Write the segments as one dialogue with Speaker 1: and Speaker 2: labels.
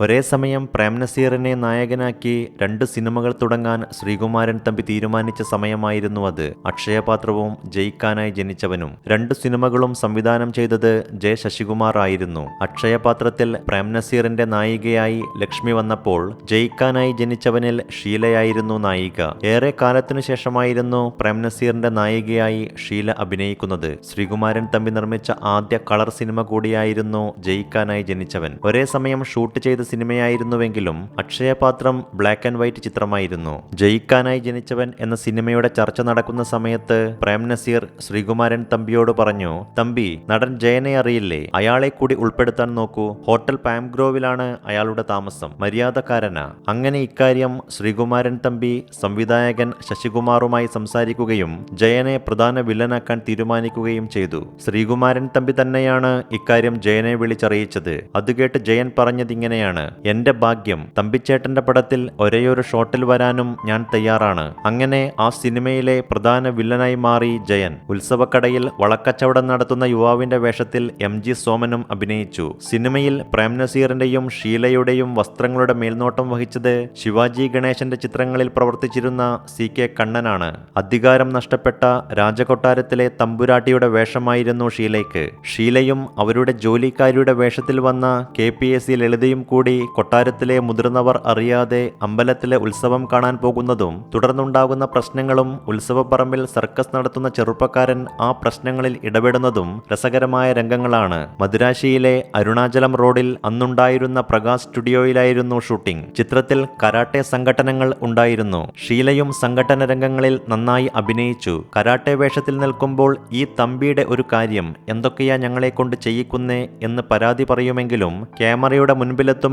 Speaker 1: ഒരേ സമയം പ്രേംനസീറിനെ നായകനാക്കി രണ്ട് സിനിമകൾ തുടങ്ങാൻ ശ്രീകുമാരൻ തമ്പി തീരുമാനിച്ച സമയമായിരുന്നു അത്. അക്ഷയപാത്രവും ജയിക്കാനായി ജനിച്ചവനും. രണ്ട് സിനിമകളും സംവിധാനം ചെയ്തത് ജെ ശശികുമാർ ആയിരുന്നു. അക്ഷയപാത്രത്തിൽ പ്രേംനസീറിന്റെ നായികയായി ലക്ഷ്മി വന്നപ്പോൾ ജയിക്കാനായി ജനിച്ചവനിൽ ഷീലയായിരുന്നു നായിക. ഏറെ കാലത്തിനു ശേഷമായിരുന്നു പ്രേംനസീറിന്റെ നായികയായി ഷീല അഭിനയിക്കുന്നത്. ശ്രീകുമാരൻ തമ്പി നിർമ്മിച്ച ആദ്യ കളർ സിനിമ കൂടിയായിരുന്നു ജയിക്കാനായി ജനിച്ചവൻ. ഒരേ സമയം ഷൂട്ട് ചെയ്ത സിനിമയായിരുന്നുവെങ്കിലും അക്ഷയപാത്രം ബ്ലാക്ക് ആൻഡ് വൈറ്റ് ചിത്രമായിരുന്നു. ജയിക്കാനായി ജനിച്ചവൻ എന്ന സിനിമയുടെ ചർച്ച നടക്കുന്ന സമയത്ത് പ്രേം നസീർ ശ്രീകുമാരൻ തമ്പിയോട് പറഞ്ഞു തമ്പി നടൻ ജയനെ അറിയില്ലേ? അയാളെ കൂടി ഉൾപ്പെടുത്താൻ നോക്കൂ. ഹോട്ടൽ പാംഗ്രോവിലാണ് അയാളുടെ താമസം. മര്യാദക്കാരനാ. അങ്ങനെ ഇക്കാര്യം ശ്രീകുമാരൻ തമ്പി സംവിധായകൻ ശശികുമാറുമായി സംസാരിക്കുകയും ജയനെ പ്രധാന വില്ലനാക്കാൻ തീരുമാനിക്കുകയും ചെയ്തു. ശ്രീകുമാരൻ തമ്പി തന്നെയാണ് ഇക്കാര്യം ജയനെ വിളിച്ചറിയിച്ചത്. അത് കേട്ട് ജയൻ പറഞ്ഞതിങ്ങനെയാണ്. എന്റെ ഭാഗ്യം തമ്പിച്ചേട്ടന്റെ പടത്തിൽ ഒരേയൊരു ഷോട്ടിൽ വരാനും ഞാൻ തയ്യാറാണ്. അങ്ങനെ ആ സിനിമയിലെ പ്രധാന വില്ലനായി മാറി ജയൻ. ഉത്സവക്കടയിൽ വളക്കച്ചവടം നടത്തുന്ന യുവാവിന്റെ വേഷത്തിൽ എം ജി സോമനും അഭിനയിച്ചു. സിനിമയിൽ പ്രേംനസീറിന്റെയും ഷീലയുടെയും വസ്ത്രങ്ങളുടെ മേൽനോട്ടം വഹിച്ചത് ശിവാജി ഗണേശന്റെ ചിത്രങ്ങളിൽ പ്രവർത്തിച്ചിരുന്ന സി കെ കണ്ണനാണ്. അധികാരം നഷ്ടപ്പെട്ട രാജകൊട്ടാരത്തിലെ തമ്പുരാട്ടിയുടെ വേഷമായിരുന്നു ഷീലയ്ക്ക്. ഷീലയും അവരുടെ ജോലിക്കാരിയുടെ വേഷത്തിൽ വന്ന കെ പി എസ് സി ലളിതയും കൂടി കൊട്ടാരത്തിലെ മുതിർന്നവർ അറിയാതെ അമ്പലത്തിലെ ഉത്സവം കാണാൻ പോകുന്നതും തുടർന്നുണ്ടാകുന്ന പ്രശ്നങ്ങളും ഉത്സവപ്പറമ്പിൽ സർക്കസ് നടത്തുന്ന ചെറുപ്പക്കാരൻ ആ പ്രശ്നങ്ങളിൽ ഇടപെടുന്നതും രസകരമായ രംഗങ്ങളാണ്. മദുരാശിയിലെ അരുണാചലം റോഡിൽ അന്നുണ്ടായിരുന്ന പ്രകാശ് സ്റ്റുഡിയോയിലായിരുന്നു ഷൂട്ടിംഗ്. ചിത്രത്തിൽ കരാട്ടെ സംഘടനകൾ ഉണ്ടായിരുന്നു. ഷീലയും സംഘടന രംഗങ്ങളിൽ നന്നായി അഭിനയിച്ചു. കരാട്ടെ വേഷത്തിൽ നിൽക്കുമ്പോൾ ഈ തമ്പിയുടെ ഒരു കാര്യം എന്തൊക്കെയാ ഞങ്ങളെ കൊണ്ട് ചെയ്യിക്കുന്നേ എന്ന് പരാതി പറയുമെങ്കിലും ക്യാമറയുടെ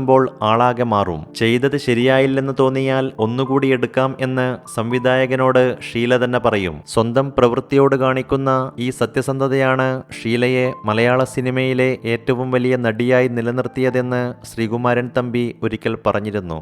Speaker 1: മുൻപിലെത്തുമ്പോൾ ആളാകെ മാറും. ചെയ്തത് ശരിയായില്ലെന്ന് തോന്നിയാൽ ഒന്നുകൂടി എടുക്കാം എന്ന് സംവിധായകനോട് ഷീല തന്നെ പറയും. സ്വന്തം പ്രവൃത്തിയോട് കാണിക്കുന്ന ഈ സത്യസന്ധതയാണ് ഷീലയെ മലയാള സിനിമയിലെ ഏറ്റവും വലിയ നടിയായി നിലനിർത്തിയതെന്ന് ശ്രീകുമാരൻ തമ്പി ഒരിക്കൽ പറഞ്ഞിരുന്നു.